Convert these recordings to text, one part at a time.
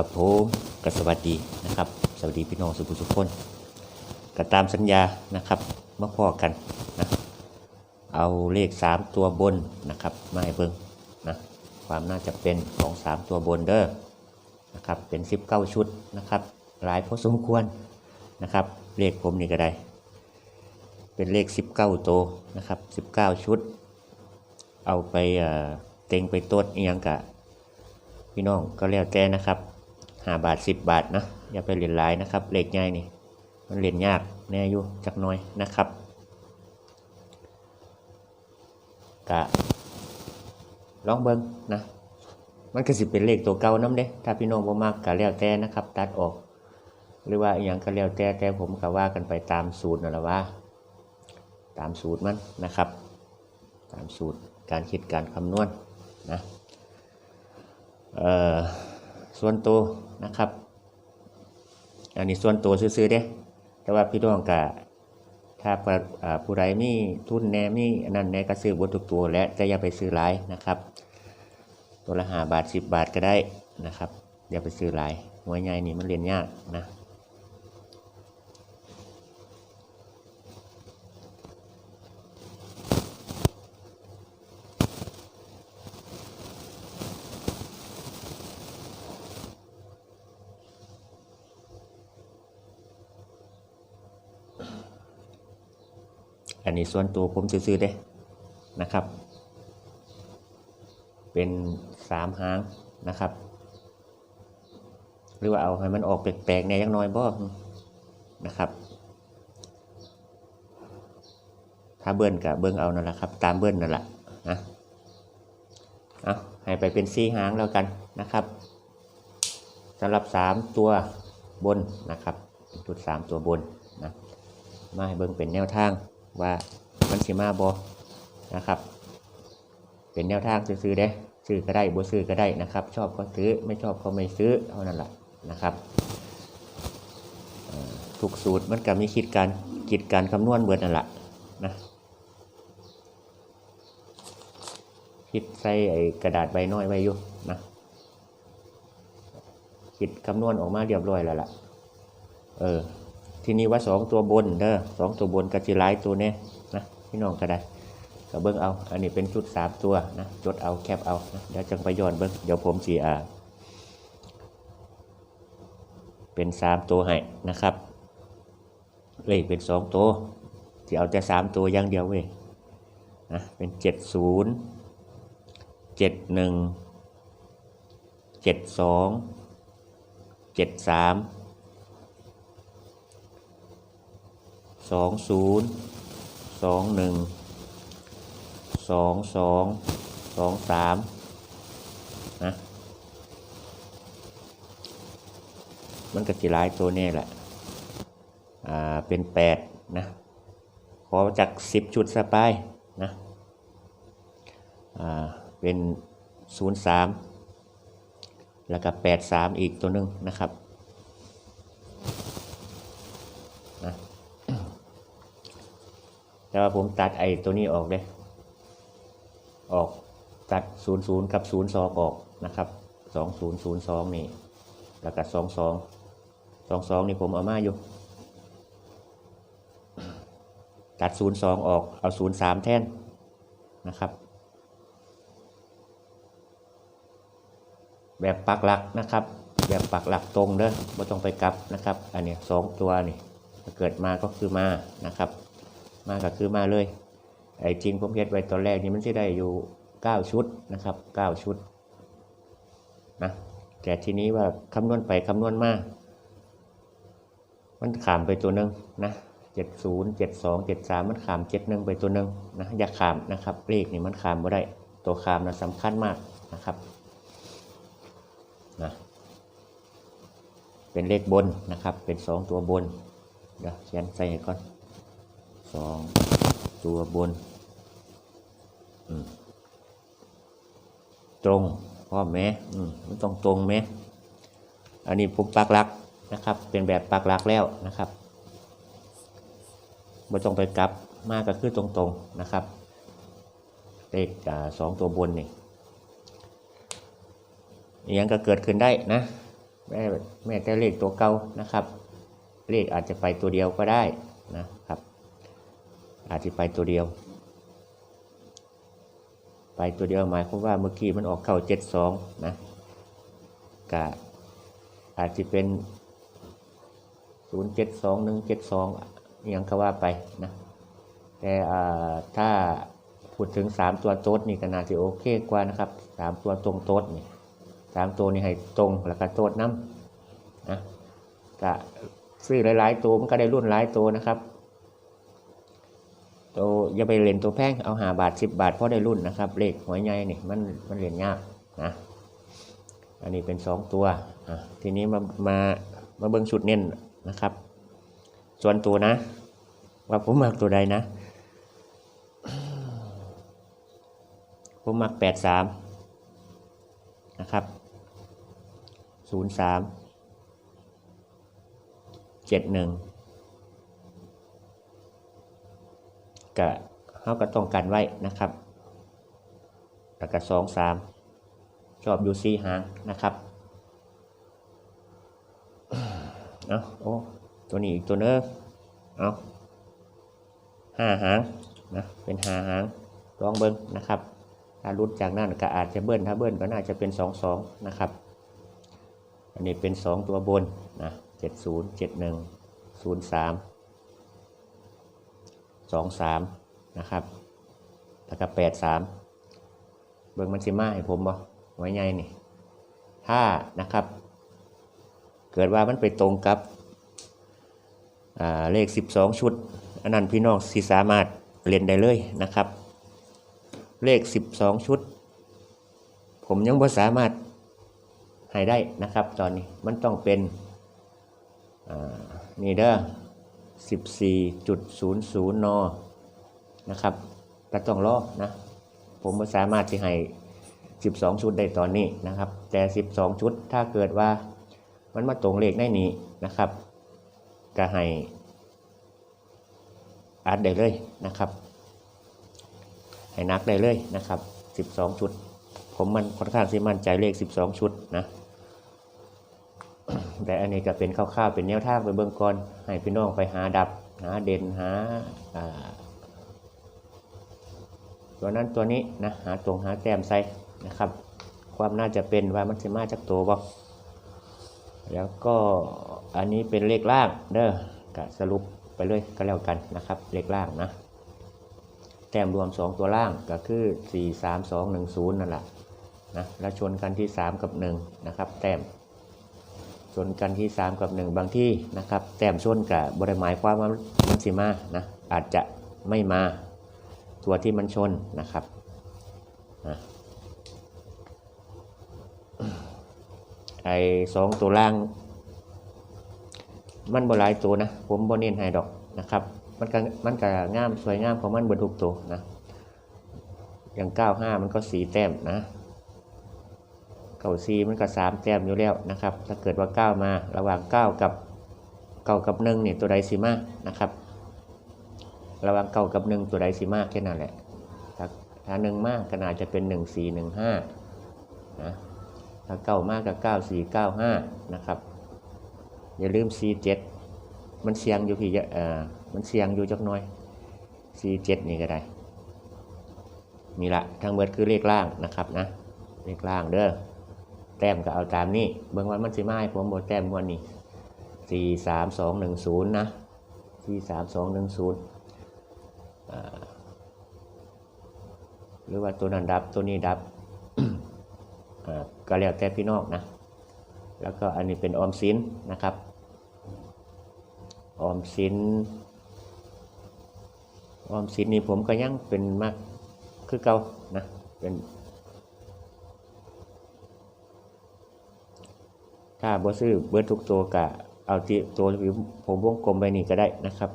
ครับผมกสวัสดีนะครับ สวัสดีพี่น้องสุภุทุคนก็ตามสัญญานะครับมาพอกันนะเอาเลข 3 ตัวบนนะครับมาให้เบิ่งนะความน่าจะเป็นของ 3 ตัวบนเด้อนะครับเป็น 19 ชุดนะครับ หลายพอสมควรนะครับ เลขผมนี่ก็ได้ เป็นเลข 19ตัวนะครับ 19 ชุด เอาไปเอ่อเต็งไปตดอีหยังกะพี่น้องก็แล้วแต่นะครับ ห้าบาทสิบบาทนะอย่าไปเรียนหลายนะครับเลขง่ายนี่มันเรียนยากแน่อยู่จักน้อยนะครับกะลองเบิ้งนะมันก็สิเป็นเลขตัวเก่าน้ำเด้ถ้าพี่น้องบ่มากก็แล้วแต่นะครับ ตัดออก หรือว่าอย่างก็แล้วแต่แต่ผมก็ว่ากันไปตามสูตรนั่นแหละว่า ตามสูตรมันนะครับ ตามสูตรการคิดการคำนวณนะเอ่อ ส่วนตัวนะครับ อันนี้ส่วนตัวซื้อๆเด้แต่ว่าพี่น้องกะถ้าปะอ่าผู้ใดมีทุนแน่มีอันนั้นแน่ก็ซื้อบนทุกตัวและจะอย่าไปซื้อหลายนะครับ ตัวละหาบาทสิบบาทก็ได้นะครับ อย่าไปซื้อหลายหัวใหญ่นี่มันเรียนยากนะ นี้ส่วนตัวผมซื้อๆเด้นะครับ เป็นสามหางนะครับ หรือว่าเอาให้มันออกแปลกๆแน่ยังน้อยบ่นะครับถ้าเบิ้ลกับเบิ้งเอานั่นแหละครับ ตามเบิ้ลนั่นแหละนะเอาให้ไปเป็นสี่หางแล้วกันนะครับสำหรับสามตัวบนนะครับจุดสามตัวบนนะมาให้เบิ้งเป็นแนวทาง ว่ามันสิมาบอนะครับ เป็นแนวทางซื้อๆเด้ซื้อก็ได้บ่ซื้อก็ได้นะครับ ชอบก็ซื้อไม่ชอบก็ไม่ซื้อเท่านั้นแหละนะครับเอ่อทุกสูตรมันก็มีคิดการคิดการคำนวณเบิดนั่นแหละนะคิดใส่ไอ้กระดาษใบน้อยไว้อยู่นะคิดคำนวณออกมาเรียบร้อยแล้วล่ะ เออ ที่นี้ว่าสองตัวบนเด้อสองตัวบนกับจีร้ายตัวเนี้ยนะพี่น้องก็ได้ก็เบิ้งเอา อันนี้เป็นชุดสามตัวนะจดเอาแคปเอานะเดี๋ยวจังไปย้อนเบิ้งเดี๋ยวผมสีอ่าเป็นสามตัวให้นะครับเอ้ยเป็นสองตัวที่เอาแต่สามตัวอย่างเดียวเว้ยนะเป็นเจ็ดศูนย์เจ็ดหนึ่งเจ็ดสองเจ็ดสาม สองศูนย์สองหนึ่งสองสองสองสามนะมันก็จะหลายตัวนี่แหละ อ่า เป็นแปดนะ ขอจากสิบชุดสไปายนะ อ่า เป็นศูนย์สามแล้วก็แปดสามอีกตัวหนึ่งนะครับ แต่ว่าผมตัดไอ้ตัวนี้ออกเลยออกตัด 0 0 กับ 0 2 ออกนะครับ 2 0 0 2 นี่ แล้วก็ 2 2 2 2 นี่ผมเอามาอยู่ ตัด 0 2 ออก เอา 0 3 แทนนะครับ แบบปักหลักนะครับ แบบปักหลักตรงเด้อไม่ต้องไปกลับนะครับ อันนี้สองตัวนี่เกิดมาก็คือมานะครับ มาก็คือมาเลยไอ้จริงผมเฮ็ดไว้ตอนแรกนี่มันจะได้อยู่9ชุดนะครับ9ชุดนะแต่ทีนี้ว่าคำนวณไปคำนวณมามันขามไปตัวหนึ่งนะ70 72 73มันขาม71ไปตัวหนึ่งนะอย่าขามนะครับเลขนี่มันขามไม่ได้ ตัวขามนะสำคัญมากนะครับนะเป็นเลขบนนะครับ เป็น2ตัวบน เดี๋ยวเขียนใส่ก่อน สองตัวบน ตรงพ่อแม่มันต้องตรงไหมอันนี้ผมปักหลักนะครับ เป็นแบบปักหลักแล้วนะครับไม่ต้องไปกลับมากก็คือตรงๆนะครับเลขสองตัวบนนี่ยังก็เกิดขึ้นได้นะแม่แม่แต่เลขตัวเก่านะครับ เลขอาจจะไปตัวเดียวก็ได้นะครับ อาจจะไปตัวเดียว ไปตัวเดียวหมายความว่าเมื่อกี้มันออกเข้าเจ็ดสองนะกะอาจจะเป็นศูนย์เจ็ดสองหนึ่งเจ็ดสองยังก็ว่าไปนะแต่ถ้าพูดถึงสามตัวโต๊ดนี่ก็น่าจะโอเคกว่านะครับสามตัวตรงโต๊ดนี่สามตัวนี่ให้ตรงแล้วก็โต๊ดน้ำนะก็ซื้อหลายๆตัวมันก็ได้รุ่นหลายตัวนะครับ ตัวอย่าไปเล่นตัวแพงเอาหาบาทสิบบาทพราะได้รุ่นนะครับเลขหัวใหญ่นี่มันมันเรียนยากนะอันนี้เป็นสองตัวทีนี้มามามาเบิ้งชุดเน้นนะครับ ส่วนตัวนะ ว่าผมมักตัวใดนะ ผมมักแปดสามนะครับศูนย์สามเจ็ดหนึ่ง กะเขาก็ต้องกันไว้นะครับแล้วก็สองสามชอบอยู่สี่หางนะครับเอาโอ้ตัวนี้อีกตัวเนึงเอาห้าหางนะเป็นห้าหางลองเบิ้งนะครับถ้ารุดจากนั้นก็อาจจะเบิ้ลถ้าเบิ้ลก็น่าจะเป็นสองสองนะครับอันนี้เป็นสองตัวบนนะเจ็ดศูนย์เจ็ดหนึ่งศูนย์สาม สองสามนะครับแล้วก็แปดสามเบิ้งมันสิมาให้ผมบ่ไว้ไงนี่ถ้านะครับ เกิดว่ามันไปตรงกับอ่าเลข 12 ชุด อันนั้นพี่น้องสิสามารถเล่นได้เลยนะครับ เลข 12 ชุด ผมยังบ่สามารถให้ได้นะครับ ตอนนี้มันต้องเป็นนี่เด้อ 14.00 น นะครับก็ต้องรอนะ ผมบ่สามารถที่ให้ 12 ชุดได้ตอนนี้นะครับ แต่ 12 ชุดถ้าเกิดว่ามันมาตรงเลขได้นี้นะครับก็ให้อัดได้เลยนะครับให้นักได้เลยนะครับ 12 ชุด ผมมันค่อนข้างสิมั่นใจเลข 12 ชุดนะ แต่อันนี้ก็เป็นคร่าวๆเป็นแนวทางไปเบื้องก่อนให้พี่น้องไปหาดับหาเด่นหาตัวนั้นตัวนี้นะหาตรงหาแต้มใส่นะครับ ความน่าจะเป็นว่ามันจะมาจากตัวบ่แล้วก็อันนี้เป็นเลขล่างเด้อกะสรุปไปเลยก็แล้วกันนะครับ เลขล่างนะแต้มรวม 2 ตัวล่างก็คือ 4 3 2 1 0 นั่นแหละนะแล้วชนกันที่ 3 กับ 1 นะครับ แต้ม ชนกันที่ 3 กับ 1 บางที่นะครับ แต้มชนกับบริหมายความว่ามันสิมานะอาจจะไม่มาตัวที่มันชนนะครับนะไอ้สองตัวล่าง มันบ่หลายตัวนะผมบ่เน้นให้ดอกนะครับ มันก็มันก็งามสวยงามของมันเบิดทุกตัวนะอย่างเก้าห้ามันก็สีแต้มนะ เก้าสีมันก็สามแต้มอยู่แล้วนะครับ ถ้าเกิดว่าเก้ามาระหว่างเก้ากับเก้ากับหนึ่งเนี่ยตัวใดสีมากนะครับ ระหว่างเก้ากับหนึ่งตัวใดสีมากแค่นั้นแหละถ้าถ้าหนึ่งมากก็น่าจะเป็นหนึ่งสี่หนึ่งห้านะถ้าเก้ามากกับเก้าสี่เก้าห้านะครับอย่าลืมสี่เจ็ดมันเสียงอยู่พี่เออมันเสียงอยู่จักน้อยสี่เจ็ดนี่ก็ได้นี่ละทั้งเบิดคือเลขล่างนะครับนะเลขล่างเด้อ แต้มก็เอาตามนี้เบิ่งวันมันสิมาให้ผมบแต้มวันนี้สี่สามสองหนึ่งศูนย์นะสี่สามสองหนึ่งศูนย์หรือว่าตัวนั้นดับตัวนี้ดับก็แล้วแต่พี่น้องนะ แล้วก็อันนี้เป็นออมสินนะครับ ออมสิน ออมสินนี่ผมก็ยังเป็นมากคือเก่านะ เป็น ถ้าบ่ซื้อเบิร์ทุกตัวกะเอาที่ตัวที่ผมวงกลมไปนี่ก็ได้นะครับ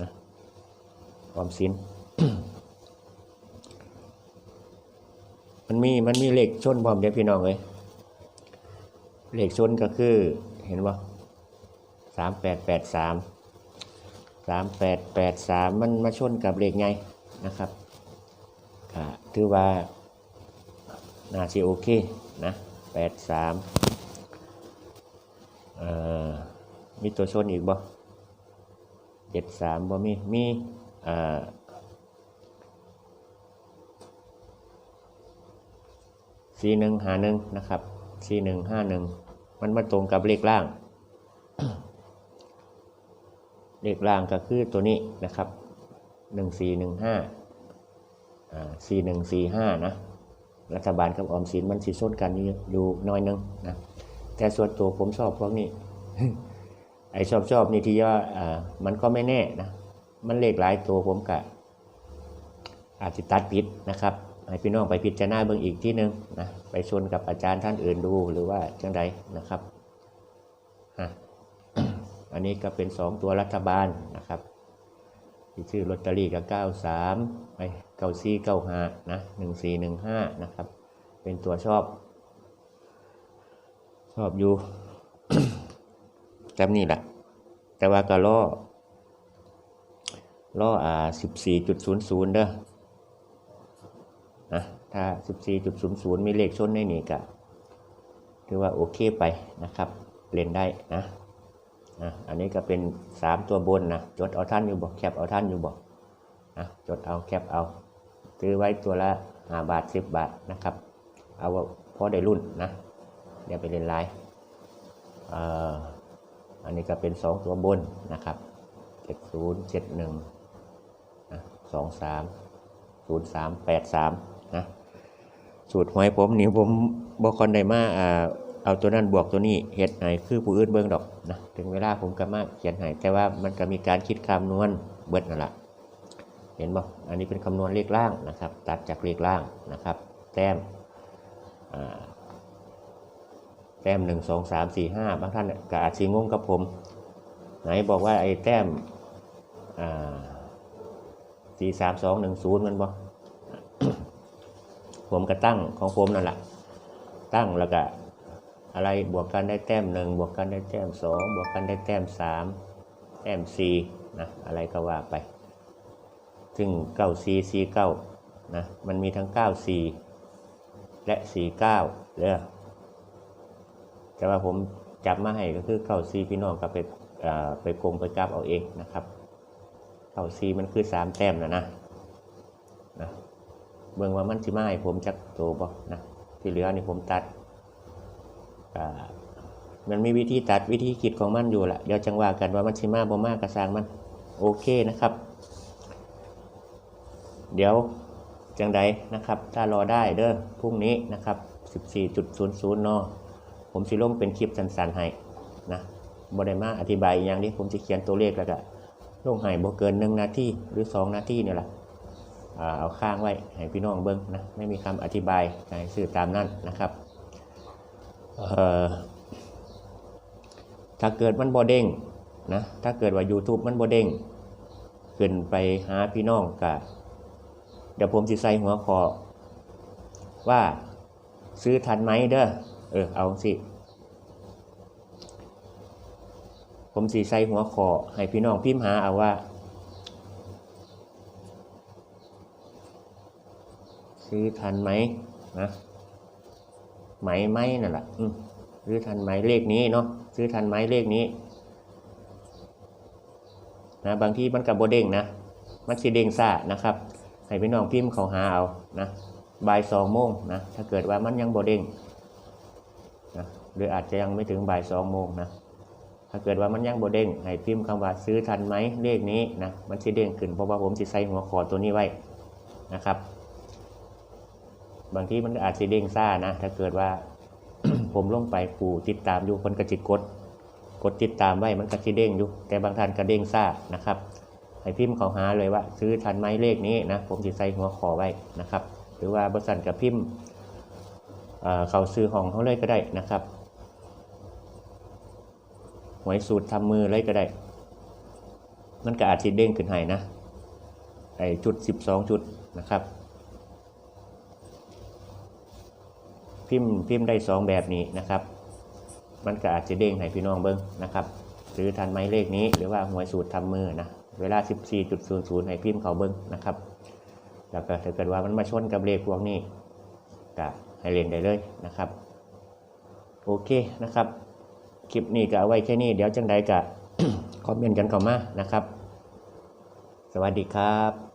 นะออมสินมันมีมันมีเหลขชนพร้อมเด้อพี่น้องเลยเหลขชนก็คือเห็นว่าสามแปดแปดสามสามแปดแปดสามมันมาชนกับเหลขไงนะครับถือว่าน่าสิโอเคนะแปดสาม มีตัวชนอีกบ่เจ็ดสามบ่มี มีอ่อสี่หนึ่งหาหนึ่งนะครับสี่หนึ่งห้าหนึ่งมันมาตรงกับเลขล่าง เลขล่างก็คือตัวนี้นะครับหนึ่งสี่หนึ่งห้าอ่าสี่หนึ่งสี่ห้านะ รัฐบาลกับออมสินมันสิส้นกันอยู่ดูน้อยหนึงนะ แต่ส่วนตัวผมชอบพวกนี้ ไอชอบชอบนี่ที่ว่าอ่ามันก็ไม่แน่นะ มันเลขหลายตัวผมกะอาจจะตัดผิดนะครับให้พี่น้องไปพิจารณาเบิ่งอีกที่หนึ่งนะไปชนกับอาจารย์ท่านอื่นดูหรือว่าจังใดนะครับอันนี้ก็เป็นสองตัวรัฐบาลนะครับที่ชื่อลอตเตอรี่ก็เก้าสามไอเก้าสี่เก้าห้านะหนึ่งสี่หนึ่งห้านะครับเป็นตัวชอบ ชอบอยู่จำนี่แหละแต่ว่าก็ล่อล่ออ่าสิบสี่จุดศูนย์ศูนย์เด้อนะถ้าสิบสี่จุดศูนย์ศูนย์มีเลขชนในนี่ก็ถือว่าโอเคไปนะครับ เล่นได้นะอะอันนี้ก็เป็นสามตัวบนนะจดเอาท่านอยู่บอกแคปเอาท่านอยู่บอกนะจดเอาแคปเอาซื้อไว้ตัวละห้าบาทสิบบาทนะครับ เอาว่าพอได้รุ่นนะ อย่าไปเล่นไลน์อันนี้ก็เป็นสองตัวบนนะครับเจ็ดศูนย์เจ็ดหนึ่งสองสามศูนย์สามแปดสามนะสูตรหวยผมนี่ผมบอกคนใดมาอ่าเอาตัวนั้นบวกตัวนี้เฮ็ดให้คือผู้อื่นเบิ่งดอกนะถึงเวลาผมก็มาเขียนให้แต่ว่ามันก็มีการคิดคำนวณเบิดนั่นแหละเห็นบ่อันนี้เป็นคำนวณเลขล่างนะครับ ตัดจากเลขล่างนะครับ แต้มอ่า แต้มหนึ่งสองสามสี่ห้าบางท่านก็อาจสิงงกับผม ไหนบอกว่าไอ้แต้มสี่สามสองหนึ่งศูนย์มันบ่ผมก็ตั้งของผมนั่นแหละตั้งแล้วก็อะไรบวกกันได้แต้มหนึ่งบวกกันได้แต้มสองบวกกันได้แต้มสามแต้มสี่นะอะไรก็ว่าไป ซึ่งเก้าสี่สี่เก้านะมันมีทั้งเก้าสี่และสี่เก้าเด้อ แต่ว่าผมจับมาให้ก็คือเก้าสี่พี่น้องก็ไปไปกลมไปกราบเอาเองนะครับเก้าสี่มันคือสามแต้มนะนะนะเบิ่งว่ามันสิมาให้ผมจักโตบ่นะที่เหลือนี่ผมตัดมันมีวิธีตัดวิธีคิดของมันอยู่ละเดี๋ยวจังว่ากันว่ามันสิมาบ่มากกระสร้างมันโอเคนะครับ เดี๋ยวจังใดนะครับ ถ้ารอได้เด้อพรุ่งนี้นะครับ 14.00น ผมสิลงเป็นคลิปสั้นๆให้นะบ่ได้มาอธิบายอย่างนี้ผมจะเขียนตัวเลขแล้วก็ลงให้บ่เกิน1นาทีหรือ2นาทีเนี่ยแหละเอาข้างไว้ให้พี่น้องเบิ้งนะไม่มีคำอธิบายให้สื่อตามนั่นนะครับถ้าเกิดมันบอเด้งนะถ้าเกิดว่า YouTube มันบอเด้งขึ้นไปหาพี่น้องกะเดี๋ยวผมสิใส่หัวคอว่าซื้อทันไหมเด้อ เออเอาสิผมสีใส่หัวคอให้พี่น้องพิมพ์หาเอาว่า ซื้อทันไหมนะไหมไหมนั่นแหละซื้อทันไหมเลขนี้เนาะซื้อทันไหมเลขนี้นะบางทีมันกับโบเด้งนะมันสีเด้งซ่านะครับ ให้พี่น้องพิมพ์เขาหาเอานะบ่ายสองโมงนะถ้าเกิดว่ามันยังโบเด้ง นะหรืออาจจะยังไม่ถึงบ่ายสองโมงนะถ้าเกิดว่ามันยังโบเด้งให้พิมพ์คำว่าซื้อทันไหมเลขนี้นะมันสีเด้งขึ้นเพราะว่าผมจะใส่หัวขอตัวนี้ไว้นะครับ บางทีมันอาจจะเด้งซ่านะถ้าเกิดว่าผมลงไปผู้ติดตามอยู่คนกระจิกดกดติดตามไว้มันก็จะเด้งอยู่ แต่บางท่านก็เด้งซ่านะครับให้พิมพ์เขาหาเลยว่า ซื้อทันไหมเลขนี้นะผมจะใส่หัวขอไว้นะครับ หรือว่าบริษัทกับพิมพ์ เขาซื้อของเขาเลยก็ได้นะครับหวยสูตรทำมือเลยก็ได้ มันก็อาจจะเด้งขึ้นให้นะไอจุด 12 จุดนะครับ พิมพ์พิมพ์ได้สองแบบนี้นะครับ มันก็อาจจะเด้งให้พี่น้องเบิ้งนะครับซื้อทันไหมเลขนี้หรือว่าหวยสูตรทำมือนะเวลา 14.00 ให้พิมพ์เขาเบิ้งนะครับ แล้วก็ถ้าเกิดว่ามันมาชนกับเลขพวกนี้ก็ ให้เล่นได้เลยนะครับ โอเคนะครับ คลิปนี้ก็เอาไว้แค่นี้ เดี๋ยวจังใดก็คอมเมนต์กันเข้ามานะครับ สวัสดีครับ